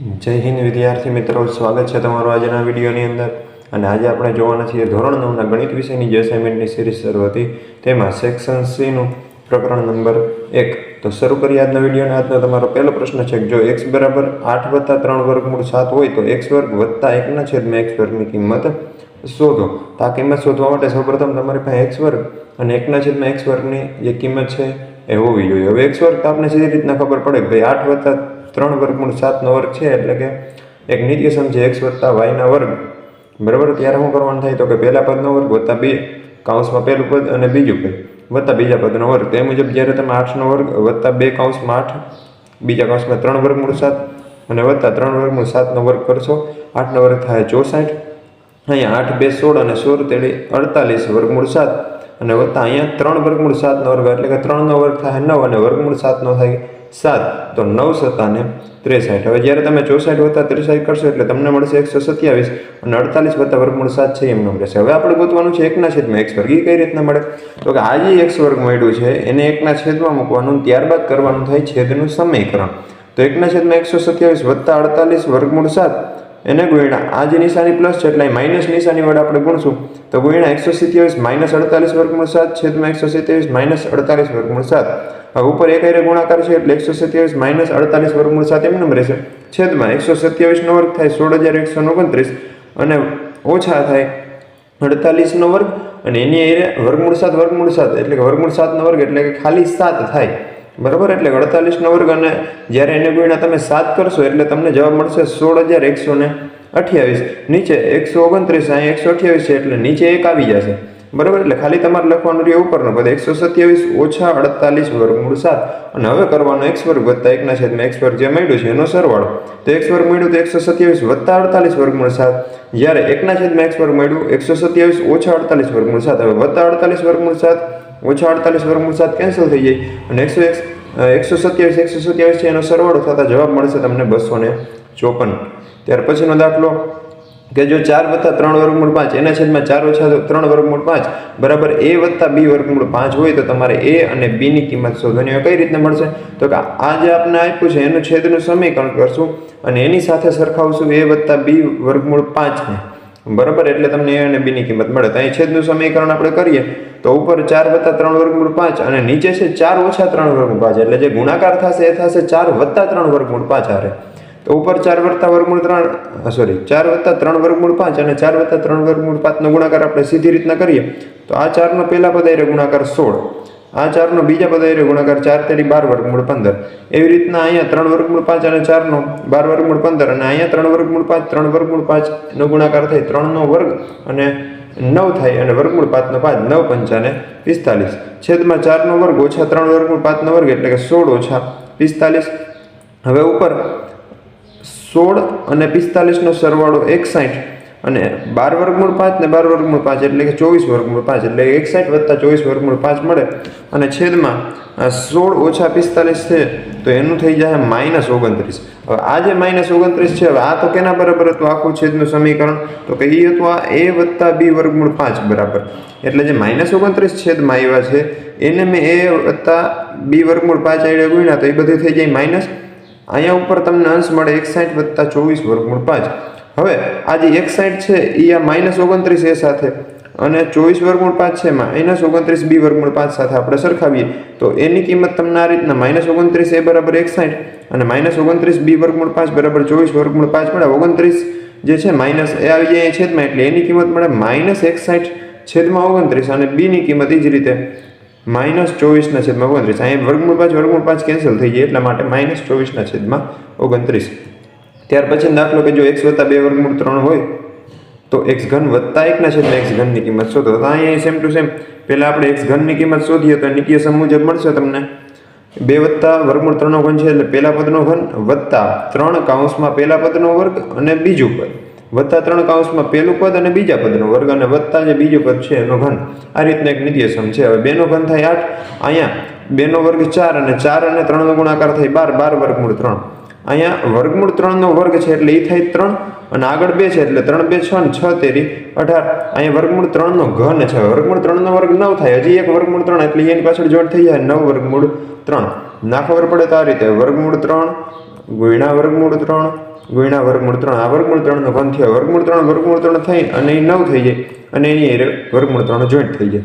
જય હિન્દ વિદ્યાર્થી મિત્રો, સ્વાગત છે તમારું આજના વિડીયોની અંદર. અને આજે આપણે જોવાના છીએ ધોરણ નવના ગણિત વિષયની જે અસાઇનમેન્ટની સિરીઝ શરૂ હતી, તેમાં સેક્શન સીનું પ્રકરણ નંબર એક. તો શરૂ કરીએ આજના વિડીયોને. આજનો તમારો પહેલો પ્રશ્ન છે કે જો એક્સ બરાબર આઠ વત્તા ત્રણ વર્ગમૂળ સાત હોય તો એક્સ વર્ગ વત્તા એકના છેદમાં એક્સ વર્ગની કિંમત શોધો. તો આ કિંમત શોધવા માટે સૌપ્રથમ તમારી પાસે એક્સ વર્ગ અને એકના છેદમાં એક્સ વર્ગની જે કિંમત છે એ હોવી જોઈએ. હવે એક્સ વર્ગ તો આપણે સીધી રીતના ખબર પડે કે ભાઈ આઠ વત્તા ત્રણ વર્ગમૂળ સાતનો વર્ગ છે, એટલે કે એક નિત્ય સમજે એક્સ વત્તા વાયના વર્ગ. બરાબર? ત્યારે શું કરવાનું થાય? તો કે પહેલા પદનો વર્ગ વત્તા બે કાઉન્સમાં પહેલું પદ અને બીજું પદ વત્તા બીજા પદનો વર્ગ. તે મુજબ જ્યારે તમે આઠનો વર્ગ વત્તા બે કાઉન્સમાં આઠ, બીજા કાઉન્સમાં ત્રણ વર્ગમૂળ સાત અને વત્તા ત્રણ વર્ગમૂળ સાતનો વર્ગ કરશો. આઠનો વર્ગ થાય ચોસાઠ. અહીંયા આઠ, બે, સોળ અને સોળ તેડી અડતાલીસ વર્ગમૂળ સાત અને વત્તા અહીંયા ત્રણ વર્ગમૂળ સાતનો વર્ગ. એટલે કે ત્રણનો વર્ગ થાય નવ અને વર્ગમૂળ સાતનો થાય સાત. તો નવ સત્તાને ત્રેસાઠ. હવે જ્યારે તમે ચોસાઠ વત્તા ત્રેસાઠ કરશો એટલે તમને મળશે એકસો સત્યાવીસ અને અડતાલીસ વત્તા વર્ગમૂળ સાત છે, એમનું રહેશે. હવે આપણે ગોતવાનું છે, એકના છેદમાં એક્સ વર્ગ એ કઈ રીતના મળે? તો કે આ જે એક્સ વર્ગ મળ્યું છે, એને એકના છેદમાં મૂકવાનું, ત્યારબાદ કરવાનું થાય છેદનું સમીકરણ. તો એકના છેદમાં એકસો સત્યાવીસ વત્તા અડતાલીસ વર્ગમૂળ સાત. એને ગુણ્યા આ જે નિશાની પ્લસ છે એટલે માઇનસ નિશાની વડે આપણે ગુણશું. તો ગુણ્યા એકસો સિત્યાવીસ માઇનસ અડતાલીસ વર્ગમૂળ સાત, છેદમાં એકસો સિત્યાવીસ માઇનસ અડતાલીસ વર્ગમૂળ સાત. હવે ઉપર એક હારે ગુણાકાર છે એટલે એકસો સત્યાવીસ માઇનસ અડતાલીસ વર્ગમૂળ સાત એમને રહેશે. છેદમાં એકસો સત્યાવીસનો વર્ગ થાય સોળ હજાર એકસો ઓગણત્રીસ અને ઓછા થાય અડતાલીસનો વર્ગ અને એની એરે વર્ગમૂળ સાત વર્ગમૂળ સાત. એટલે કે વર્ગમૂળ સાતનો વર્ગ એટલે કે ખાલી સાત થાય. બરાબર? એટલે અડતાલીસનો વર્ગ અને જ્યારે એને ગુણ્યા તમે સાત કરશો એટલે તમને જવાબ મળશે સોળ હજાર એકસો ને અઠ્યાવીસ. નીચે એકસો ઓગણત્રીસ અહીં એકસો અઠ્યાવીસ છે એટલે નીચે એક આવી જશે. બરાબર? એટલે ખાલી તમારે લખવાનું રહ્યું ઉપરનો પદ. એકસો સત્યાવીસ ઓછા અડતાલીસ વર્ગમૂળ સાત. અને હવે કરવાનો એક્સ વર્ગ વત્તા એકના છેદમાં એક્સ વર્ગ જે મળ્યું છે એનો સરવાળો. તો એક્સ વર્ગ મળ્યું તો એકસો સત્યાવીસ વત્તા અડતાલીસ વર્ગમૂળ સાત. જ્યારે એકના છેદમાં એક્સ વર્ગ મળ્યું, એકસો સત્યાવીસ ઓછા અડતાલીસ વર્ગમૂળ સાત. હવે વત્તા અડતાલીસ વર્ગમૂળ સાત. ઓછા અડતાલીસ વર્ગમૂળ સાત કેન્સલ થઈ જાય. અને એકસો એક્સ સત્યાવીસ, એકસો સત્યાવીસ છે એનો સરવાળો થતાં જવાબ મળશે તમને બસો ને ચોપન. ત્યાર પછીનો દાખલો કે જો ચાર વત્તા ત્રણ વર્ગમૂળ પાંચ, એના છેદમાં ચાર ઓછા ત્રણ વર્ગમૂળ પાંચ, બરાબર એ વત્તા બી વર્ગમૂળ પાંચ હોય તો તમારે એ અને બીની કિંમત શોધવાની હોય કઈ રીતના મળશે? તો કે આ જે આપણે આપ્યું છે એનું છેદનું સમીકરણ કરશું અને એની સાથે સરખાવશું એ વત્તા બી વર્ગમૂળ પાંચને બરાબર? એટલે તમને એ અને બીની કિંમત મળે. તો અહીં છેદનું સમીકરણ આપણે કરીએ. તો ઉપર ચાર વત્તા ત્રણ વર્ગમૂળ પાંચ અને નીચે છે ચાર ઓછા ત્રણ વર્ગમૂળ પાંચ. એટલે જે ગુણાકાર થશે એ થશે ચાર વત્તા ત્રણ વર્ગમૂળ પાંચ હારે તો ઉપર ચાર વત્તા વર્ગમૂળ ત્રણ સોરી ચાર વત્તા ત્રણ વર્ગમૂળ પાંચ અને ચાર વત્તા ત્રણ વર્ગમૂળ પાંચનો ગુણાકાર આપણે સીધી રીતના કરીએ, તો આ ચારનો પહેલા પદાયરે ગુણાકાર સોળ, આ ચારનો બીજા પદાયરે ગુણાકાર ચાર તેરી બાર વર્ગમૂળ પંદર. એવી રીતના અહીંયા ત્રણ વર્ગમૂળ પાંચ અને ચારનો બાર વર્ગમૂળ પંદર અને અહીંયા ત્રણ વર્ગમૂળ પાંચ, ત્રણ વર્ગમૂળ પાંચનો ગુણાકાર થાય ત્રણનો વર્ગ અને નવ થાય અને વર્ગમૂળ પાંચનો પાંચ, નવ પંચાને પિસ્તાલીસ. છેદમાં ચારનો વર્ગ ઓછા ત્રણ, વર્ગમૂળ પાંચનો વર્ગ એટલે કે સોળ ઓછા પિસ્તાલીસ. હવે ઉપર સોળ અને પિસ્તાલીસનો સરવાળો એકસાઠ. અને બાર વર્ગમૂળ પાંચ ને બાર વર્ગમૂળ પાંચ એટલે કે ચોવીસ વર્ગમૂળ પાંચ એટલે એકસાઠ વત્તા ચોવીસ વર્ગમૂળ પાંચ મળે અને છેદમાં સોળ ઓછા પિસ્તાલીસ છે, તો એનું થઈ જાય માઇનસ ઓગણત્રીસ. હવે આ જે માઇનસ ઓગણત્રીસ છે આ તો કેના બરાબર હતું? આખું છેદનું સમીકરણ. તો કે એ હતું આ એ વત્તા બી વર્ગમૂળ પાંચ બરાબર. એટલે જે માઇનસ ઓગણત્રીસ છેદમાં આવ્યા છે, એને મેં એ વત્તા બી વર્ગમૂળ પાંચ આઈડિયા ગુણ્યા, તો એ બધું થઈ જાય માઇનસ. અહીંયા ઉપર તમને અંશ મળે એકસાઠ વત્તા ચોવીસ વર્ગમૂળ પાંચ. હવે, આ જે સાઈડ છે એ આ માઇનસ ઓગણત્રીસ એ સાથે. અને ચોવીસ વર્ગમૂળ પાંચ છે માઇનસ ઓગણત્રીસ બી વર્ગમૂળ પાંચ સાથે આપણે સરખાવીએ. તો એની કિંમત તમને આ રીતના માઇનસ ઓગણત્રીસ એ બરાબર એક સાઈઠ અને માઇનસ ઓગણત્રીસ બી વર્ગમૂળ પાંચ બરાબર ચોવીસ વર્ગમૂળ પાંચ મળે. ઓગણત્રીસ જે છે માઇનસ એ આવી જાય છેદમાં. એટલે એની કિંમત મળે માઇનસ એકસાઠ છેદમાં ઓગણત્રીસ અને બીની કિંમત એ જ રીતે માઇનસ ચોવીસના છેદમાં ઓગણત્રીસ. અહીંયા વર્ગમૂળ પાંચ વર્ગમૂળ પાંચ કેન્સલ થઈ જાય એટલા માટે માઇનસ ચોવીસના છેદમાં ઓગણત્રીસ. ત્યાર પછી દાખલો કે જો એક્સ વત્તા બે વર્ગમૂળ ત્રણ હોય, તો એક્સ ઘન વત્તા એકના છેદમાં એક્સ ઘનની કિંમત શોધો. તો અહીંયા સેમ ટુ સેમ પહેલાં આપણે એક્સ ઘનની કિંમત શોધીએ તો નિકીય સમ મુજબ મળશે તમને. બે વત્તા વર્ગમૂળ ત્રણનો ઘન છે એટલે પહેલા પદનો ઘન વત્તા ત્રણ કાઉન્સમાં પહેલા પદનો વર્ગ અને બીજું પદ. વત્તા ત્રણ કાઉન્સમાં પહેલું પદ અને બીજા પદનો વર્ગ અને વત્તા જે બીજું પદ છે એનો ઘન. આ રીતના એક નિત્ય સમ છે. હવે બેનો ઘન થાય આઠ. અહીંયા બેનો વર્ગ ચાર અને ચાર અને ત્રણનો ગુણાકાર થાય બાર. બાર વર્ગમૂળ ત્રણ. અહીંયા વર્ગમૂળ ત્રણનો વર્ગ છે એટલે એ થાય ત્રણ, અને આગળ બે છે એટલે ત્રણ, બે, છ ને છ તેરી અઢાર. અહીંયા વર્ગમૂળ ત્રણનો ઘન છે. વર્ગમૂળ ત્રણનો વર્ગ નવ થાય. હજી એક વર્ગમૂળ ત્રણ, એટલે એની પાછળ જોડ થઈ જાય નવ વર્ગમૂળ ત્રણ. ના ખબર પડે તો આ રીતે. વર્ગમૂળ ત્રણ, ગુણ્યા વર્ગમૂળ ત્રણ, ગુણ્યા વર્ગમૂળ ત્રણ. આ વર્ગમૂળ ત્રણનો ઘન થયો. વર્ગમૂળ ત્રણ વર્ગમૂળ ત્રણ થઈ અને એ નવ થઈ જાય. અને એની વર્ગમૂળ ત્રણ જોઈન્ટ થઈ જાય.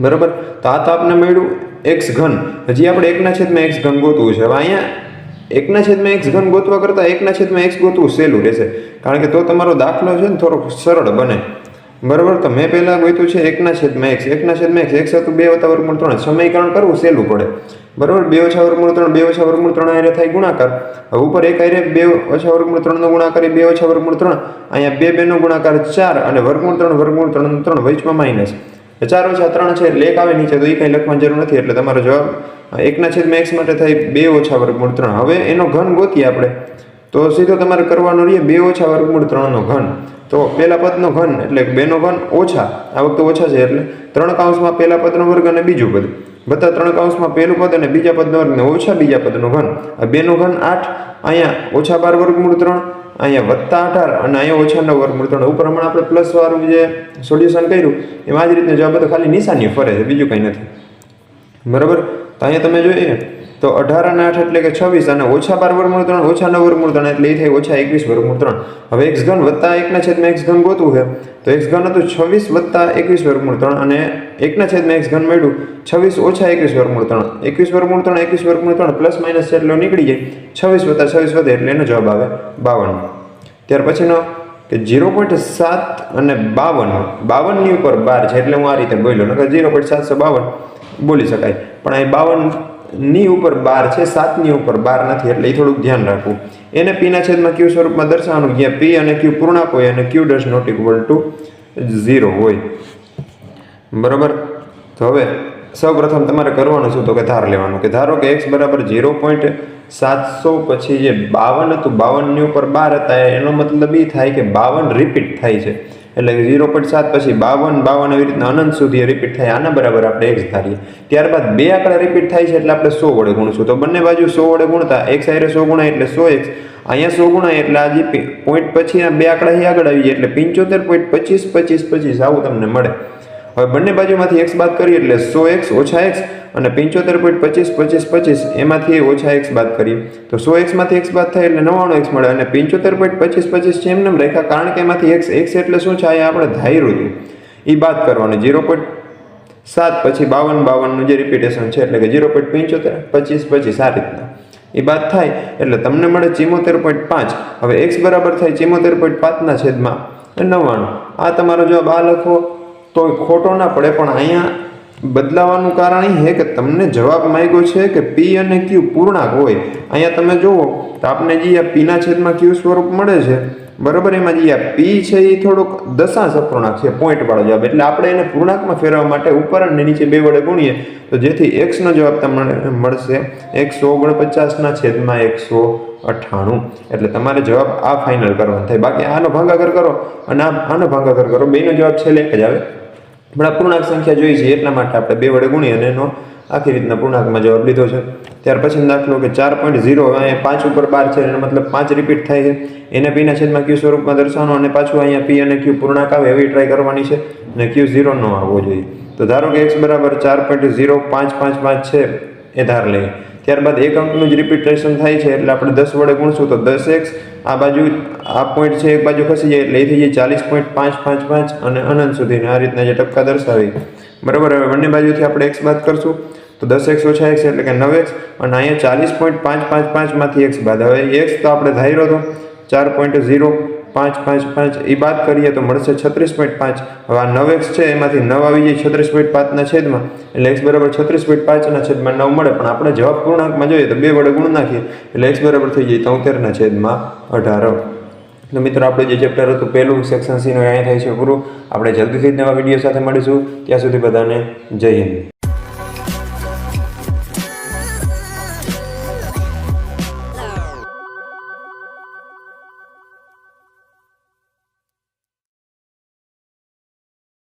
બરાબર? તો આ તો આપણે મળ્યું એક્સ ઘન. હજી આપણે એકના છેદમાં એક્સ ઘન ગોતવું છે. હવે અહીંયા એકના છેદમાં એક્સ ઘન ગોતવા કરતાં એકના છેદમાં એક્સ ગોતવું સહેલું રહેશે. કારણ કે તો તમારો દાખલો છે ને થોડોક સરળ બને. બરાબર? તો મેં પહેલાં ગોત્યું છે એકના છેદમાં એક્સ. એકના છેદમાં એક્સ. એક્સ હતું બે વત્તા વર્ગમૂળ ત્રણ. સમીકરણ કરવું સહેલું પડે. બરાબર? બે ઓછા વર્ગમૂળ ત્રણ, બે ઓછા વર્ગમૂળ ત્રણ હારે થાય ગુણાકાર. હવે ઉપર એક હારે બે ઓછા વર્ગમૂળ ત્રણનો ગુણાકાર બે ઓછા વર્ગમૂળ ત્રણ. અહીંયા બે બેનો ગુણાકાર ચાર અને વર્ગમૂળ ત્રણ વર્ગમૂળ ત્રણ ત્રણ વચમાં માઇનસ. ચાર ઓછા ત્રણ છે, એટલે એક આવે નીચે, તો એ કંઈ લખવાની જરૂર નથી, એટલે તમારો જવાબ એકના છેદમાં એક્સ માટે થાય બે ઓછા વર્ગમૂળ ત્રણ. હવે એનો ઘન ગોતીએ આપણે. તો સીધો તમારે કરવાનો રહીએ બે ઓછા વર્ગમૂળ ત્રણનો ઘન. તો પહેલા પદનો ઘન એટલે બેનો ઘન ઓછા. આ વખતે ઓછા છે એટલે ત્રણ કાઉન્સમાં પહેલા પદનો વર્ગ અને બીજું પદ. બધા ત્રણ કાઉન્સમાં પહેલું પદ અને બીજા પદનો વર્ગ ને ઓછા બીજા પદનો ઘન. આ બેનો ઘન આઠ, અહીંયા ઓછા બાર વર્ગમૂળ ત્રણ, અહીંયા વત્તા અઢાર અને અહીંયા ઓછા નવ વર્ગમૂળ ત્રણ. ઉપર હમણાં આપણે પ્લસ વાળું જે સોલ્યુશન કર્યું, એમાં આ જ જવાબ તો ખાલી નિશાની ફરે છે, બીજું કંઈ નથી. બરાબર? તો અહીંયા તમે જોઈએ તો અઢાર અને આઠ એટલે કે છવ્વીસ અને ઓછા બાર વર્ગમૂળ ત્રણ, ઓછા નવ વર્ગમૂળ ત્રણ એટલે એ થાય ઓછા એકવીસ વર્ગમૂળ ત્રણ. હવે એક્સ ઘન વત્તા એકના છેદમાં એક્સ ઘન ગોતવું છે, તો એક્સ ઘન હતું છવ્વીસ વત્તા એકવીસ વર્ગમૂળ ત્રણ અને એકના છેદમાં એક્સ ઘન મળ્યું છવ્વીસ ઓછા એકવીસ વર્ગમૂળ ત્રણ. એકવીસ વર્ગમૂળ ત્રણ, એકવીસ વર્ગમૂળ ત્રણ પ્લસ માઇનસ એટલે નીકળી જાય. છવ્વીસ વત્તા છવ્વીસ વધે એટલે એનો જવાબ આવે બાવન. ત્યાર પછીનો કે ઝીરો પોઈન્ટ સાત અને બાવન, બાવનની ઉપર બાર છે એટલે હું આ રીતે બોલ્યો, નકર ઝીરો પોઈન્ટ સાતસો બાવન બોલી શકાય. પણ અહીં બાવન ની ઉપર બાર છે સાતની ઉપર બાર નથી, એટલે એ થોડુંક ધ્યાન રાખવું. એને પીના છેદમાં ક્યુ સ્વરૂપમાં દર્શાવવાનું, જ્યાં પી અને ક્યુ પૂર્ણાંક હોય અને Q does not equal to zero હોય. બરાબર? તો હવે સૌ પ્રથમ તમારે કરવાનું શું? તો કે ધાર લેવાનું, કે ધારો કે એક્સ બરાબર ઝીરો પોઈન્ટ સાતસો પછી જે બાવન હતું, બાવનની ઉપર બાર હતા, એનો મતલબ એ થાય કે બાવન રિપીટ થાય છે. એટલે ઝીરો પોઈન્ટ સાત પછી બાવન બાવન એવી રીતના અનંત સુધી રિપીટ થાય, આના બરાબર આપણે એક્સ ધારીએ. ત્યારબાદ બે આંકડા રિપીટ થાય છે એટલે આપણે સો વડે ગુણશું. તો બંને બાજુ સો વડે ગુણતા એક્સ આયરે સો ગુણાય એટલે સો એક્સ અહીંયા સો ગુણાય એટલે આજે પોઈન્ટ પછી બે આંકડા આગળ આવી જાય એટલે પંચોતેર પોઈન્ટ પચીસ પચીસ પચીસ આવું તમને મળે. હવે બંને બાજુમાંથી એક્સ બાદ કરીએ એટલે સો એક્સ ઓછા એક્સ અને પંચોતેર પોઈન્ટ પચીસ પચીસ પચીસ, એમાંથી ઓછા એક્સ બાદ કરીએ. તો સો એક્સમાંથી એક્સ બાદ થાય એટલે નવ્વાણું એક્સ મળે અને પંચોતેર પોઈન્ટ પચીસ પચીસ છે એમને એમ રાખ્યા કારણ કે એમાંથી એક્સ એક્સ એટલે શું છે? અહીંયા આપણે ધાર્યું હતું એ બાદ કરવાનું ઝીરો પોઈન્ટ સાત, પછી બાવન, બાવનનું જે રિપીટેશન છે એટલે કે ઝીરો પોઈન્ટ પંચોતેર, પચીસ પચીસ, આ રીતના. એ બાદ થાય એટલે તમને મળે ચિમોતેર પોઈન્ટ પાંચ. હવે એક્સ બરાબર થાય ચિમોતેર પોઈન્ટ પાંચના છેદમાં નવ્વાણું આ તમારો જવાબ આ લખો. તો ખોટો ના પડે, પણ અહીંયા બદલાવાનું કારણ એ છે કે તમને જવાબ માંગ્યો છે કે પી અને ક્યુ પૂર્ણાંક હોય. અહીંયા તમે જુઓ તો આપને જે આ પીના છેદમાં ક્યુ સ્વરૂપ મળે છે બરાબર, એમાં જે પી છે એ થોડોક દશાંશ અપૂર્ણાંક છે પોઈન્ટ વાળો જવાબ. એટલે આપણે એને પૂર્ણાંકમાં ફેરવવા માટે ઉપર અને નીચે બે વડે ગુણીએ, તો જેથી એક્સનો જવાબ તમને મળશે. એકસો ઓગણપચાસના છેદમાં એકસો અઠ્ઠાણું. એટલે તમારે જવાબ આ ફાઇનલ કરવાનો થાય. બાકી આનો ભાગાકાર કરો અને આ આનો ભાગાકાર કરો. બેનો જવાબ છેલ્લે એક જ આવે. પણ આ પૂર્ણાંક સંખ્યા જોઈ છે, એટલા માટે આપણે બે વડે ગુણીએ અને એનો આખી રીતના પૂર્ણાંકમાં જવાબ લીધો છે. ત્યાર પછી દાખલો કે ચાર પોઈન્ટ ઝીરો અહીંયા પાંચ ઉપર બાર છે, એનો મતલબ પાંચ રિપીટ થાય છે. એને પીના છેદમાં ક્યુ સ્વરૂપમાં દર્શાવવાનો અને પાછું અહીંયા પી અને ક્યુ પૂર્ણાંક આવે એવી ટ્રાય કરવાની છે અને ક્યુ ઝીરો ન આવવો જોઈએ. તો ધારો કે એક્સ બરાબર ચાર પોઈન્ટ ઝીરો પાંચ પાંચ પાંચ છે, એ ધાર લઈએ. ત્યારબાદ એક અંકનું જ રિપીટેશન થાય છે, એટલે આપણે દસ વડે ગુણશું તો દસ એક્સ આ બાજુ આ પોઈન્ટ છે, એક બાજુ ખસી જાય, એટલે એ થઈ જાય ચાલીસ પોઈન્ટ પાંચ પાંચ પાંચ અને અનંત સુધીને આ રીતના જે ટપકા દર્શાવી. બરાબર, હવે બંને બાજુથી આપણે એક્સ બાદ કરશું. તો દસ એક્સ ઓછા એક્સ એટલે કે નવ એક્સ અને અહીંયા ચાલીસ પોઈન્ટ પાંચ પાંચ પાંચમાંથી એક્સ બાદ. હવે એક્સ તો આપણે ધાર્યો હતો, ચાર પોઈન્ટ ઝીરો પાંચ પાંચ પાંચ. એ બાદ કરીએ તો મળશે છત્રીસ પોઈન્ટ પાંચ. હવે આ નવ એક્સ છે, એમાંથી નવ આવી જાય છત્રીસ પોઈન્ટ પાંચના છેદમાં. એટલે એક્સ બરાબર છત્રીસ પોઈન્ટ પાંચના છેદમાં નવ મળે. પણ આપણે જવાબ પૂર્ણાંકમાં જોઈએ તો બે વડે ગુણ નાખીએ. એટલે એક્સ બરાબર થઈ જાય તોતેરના છેદમાં અઢાર. તો મિત્રો, આપણે જે ચેપ્ટર હતું, પહેલું સેક્શન સીનું અહીંયા થાય છે. પૂરું આપણે જલ્દીથી જ નવા વીડિયો સાથે મળીશું. ત્યાં સુધી બધાને હિન્દ.